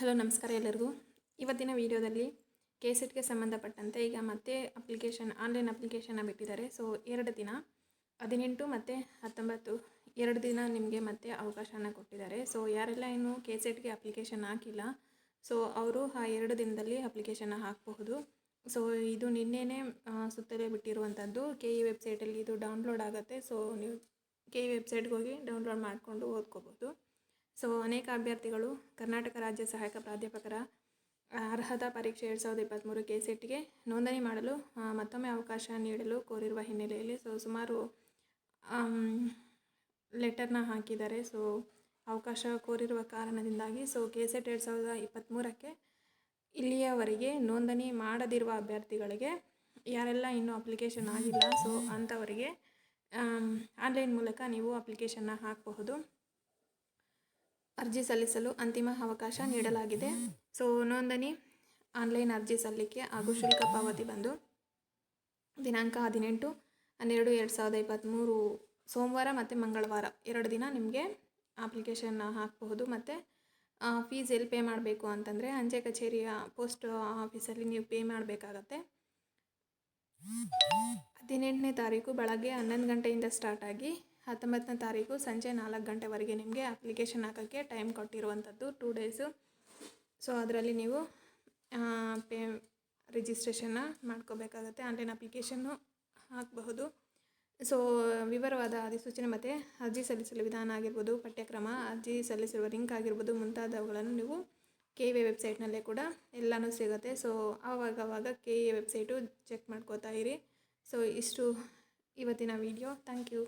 Hello, ನಮಸ್ಕಾರ ಎಲ್ಲರಿಗೂ. ಇವತ್ತಿನ ವಿಡಿಯೋದಲ್ಲಿ ಕೆ ಸೆಟ್ಗೆ ಸಂಬಂಧಪಟ್ಟಂತೆ ಈಗ ಮತ್ತೆ ಅಪ್ಲಿಕೇಶನ್ ಆನ್ಲೈನ್ ಅಪ್ಲಿಕೇಶನ್ನ ಬಿಟ್ಟಿದ್ದಾರೆ. ಸೊ ಎರಡು ದಿನ, ಹದಿನೆಂಟು ಮತ್ತು ಹತ್ತೊಂಬತ್ತು, ಎರಡು ದಿನ ನಿಮಗೆ ಮತ್ತೆ ಅವಕಾಶನ ಕೊಟ್ಟಿದ್ದಾರೆ. ಸೊ ಯಾರೆಲ್ಲ ಇನ್ನೂ ಕೆ ಸೆಟ್ಗೆ ಅಪ್ಲಿಕೇಶನ್ ಹಾಕಿಲ್ಲ ಸೊ ಅವರು ಆ ಎರಡು ದಿನದಲ್ಲಿ ಅಪ್ಲಿಕೇಶನ್ನ ಹಾಕಬಹುದು. ಸೊ ಇದು ನಿನ್ನೆನೇ ಸುತ್ತಲೇ ಬಿಟ್ಟಿರುವಂಥದ್ದು ಕೆ ಇ ವೆಬ್ಸೈಟಲ್ಲಿ ಇದು ಡೌನ್ಲೋಡ್ ಆಗುತ್ತೆ. ಸೊ ನೀವು ಕೆ ಇ ವೆಬ್ಸೈಟ್ಗೆ ಹೋಗಿ ಡೌನ್ಲೋಡ್ ಮಾಡಿಕೊಂಡು ಓದ್ಕೋಬೋದು ಸೊ ಅನೇಕ ಅಭ್ಯರ್ಥಿಗಳು ಕರ್ನಾಟಕ ರಾಜ್ಯ ಸಹಾಯಕ ಪ್ರಾಧ್ಯಾಪಕರ ಅರ್ಹತಾ ಪರೀಕ್ಷೆ ಎರಡು ಸಾವಿರದ ಇಪ್ಪತ್ತ್ಮೂರು ಕೆ ಸೆಟ್ಗೆ ನೋಂದಣಿ ಮಾಡಲು ಮತ್ತೊಮ್ಮೆ ಅವಕಾಶ ನೀಡಲು ಕೋರಿರುವ ಹಿನ್ನೆಲೆಯಲ್ಲಿ ಸೊ ಸುಮಾರು ಲೆಟರ್ನ ಹಾಕಿದ್ದಾರೆ. ಸೊ ಅವಕಾಶ ಕೋರಿರುವ ಕಾರಣದಿಂದಾಗಿ ಸೊ ಕೆ ಸೆಟ್ ಎರಡು ಸಾವಿರದ ಇಪ್ಪತ್ತ್ಮೂರಕ್ಕೆ ಇಲ್ಲಿಯವರೆಗೆ ನೋಂದಣಿ ಮಾಡದಿರುವ ಅಭ್ಯರ್ಥಿಗಳಿಗೆ ಯಾರೆಲ್ಲ ಇನ್ನೂ ಅಪ್ಲಿಕೇಶನ್ ಆಗಿಲ್ಲ, ಸೊ ಅಂಥವರಿಗೆ ಆನ್ಲೈನ್ ಮೂಲಕ ನೀವು ಅಪ್ಲಿಕೇಶನ್ನ ಹಾಕಬಹುದು. ಅರ್ಜಿ ಸಲ್ಲಿಸಲು ಅಂತಿಮ ಅವಕಾಶ ನೀಡಲಾಗಿದೆ. ಸೊ, ನೋಂದಣಿ ಆನ್ಲೈನ್ ಅರ್ಜಿ ಸಲ್ಲಿಕೆ ಹಾಗೂ ಶುಲ್ಕ ಪಾವತಿ ಬಂದು ದಿನಾಂಕ ಹದಿನೆಂಟು, ಹನ್ನೆರಡು, ಎರಡು ಸಾವಿರದ ಇಪ್ಪತ್ತ್ಮೂರು ಸೋಮವಾರ ಮತ್ತು ಮಂಗಳವಾರ ಎರಡು ದಿನ ನಿಮಗೆ ಅಪ್ಲಿಕೇಶನ್ ಹಾಕಬಹುದು. ಮತ್ತು ಫೀಸ್ ಎಲ್ಲಿ ಪೇ ಮಾಡಬೇಕು ಅಂತಂದರೆ ಅಂಚೆ ಕಚೇರಿಯ ಪೋಸ್ಟ್ ಆಫೀಸಲ್ಲಿ ನೀವು ಪೇ ಮಾಡಬೇಕಾಗತ್ತೆ. ಹದಿನೆಂಟನೇ ತಾರೀಕು ಬೆಳಗ್ಗೆ ಹನ್ನೊಂದು ಗಂಟೆಯಿಂದ ಸ್ಟಾರ್ಟ್ ಆಗಿ ಹತ್ತೊಂಬತ್ತನೇ ತಾರೀಕು ಸಂಜೆ ನಾಲ್ಕು ಗಂಟೆವರೆಗೆ ನಿಮಗೆ ಅಪ್ಲಿಕೇಶನ್ ಹಾಕೋಕ್ಕೆ ಟೈಮ್ ಕೊಟ್ಟಿರುವಂಥದ್ದು ಟೂ ಡೇಸು ಸೊ ಅದರಲ್ಲಿ ನೀವು ಪೇ ರಿಜಿಸ್ಟ್ರೇಷನ್ನ ಮಾಡ್ಕೋಬೇಕಾಗತ್ತೆ. ಆನ್ಲೈನ್ ಅಪ್ಲಿಕೇಶನ್ನು ಹಾಕಬಹುದು. ಸೊ ವಿವರವಾದ ಅಧಿಸೂಚನೆ ಮತ್ತು ಅರ್ಜಿ ಸಲ್ಲಿಸಲು ವಿಧಾನ ಆಗಿರ್ಬೋದು, ಪಠ್ಯಕ್ರಮ, ಅರ್ಜಿ ಸಲ್ಲಿಸಿರುವ ಲಿಂಕ್ ಆಗಿರ್ಬೋದು, ಮುಂತಾದವುಗಳನ್ನು ನೀವು ಕೆ ವಿ ವೆಬ್ಸೈಟ್ನಲ್ಲೇ ಕೂಡ ಎಲ್ಲನೂ ಸಿಗುತ್ತೆ. ಸೊ ಆವಾಗವಾಗ ಕೆ ಇ ವೆಬ್ಸೈಟು ಚೆಕ್ ಮಾಡ್ಕೋತಾ ಇರಿ. ಸೊ ಇಷ್ಟು ಇವತ್ತಿನ ವಿಡಿಯೋ ಥ್ಯಾಂಕ್ ಯು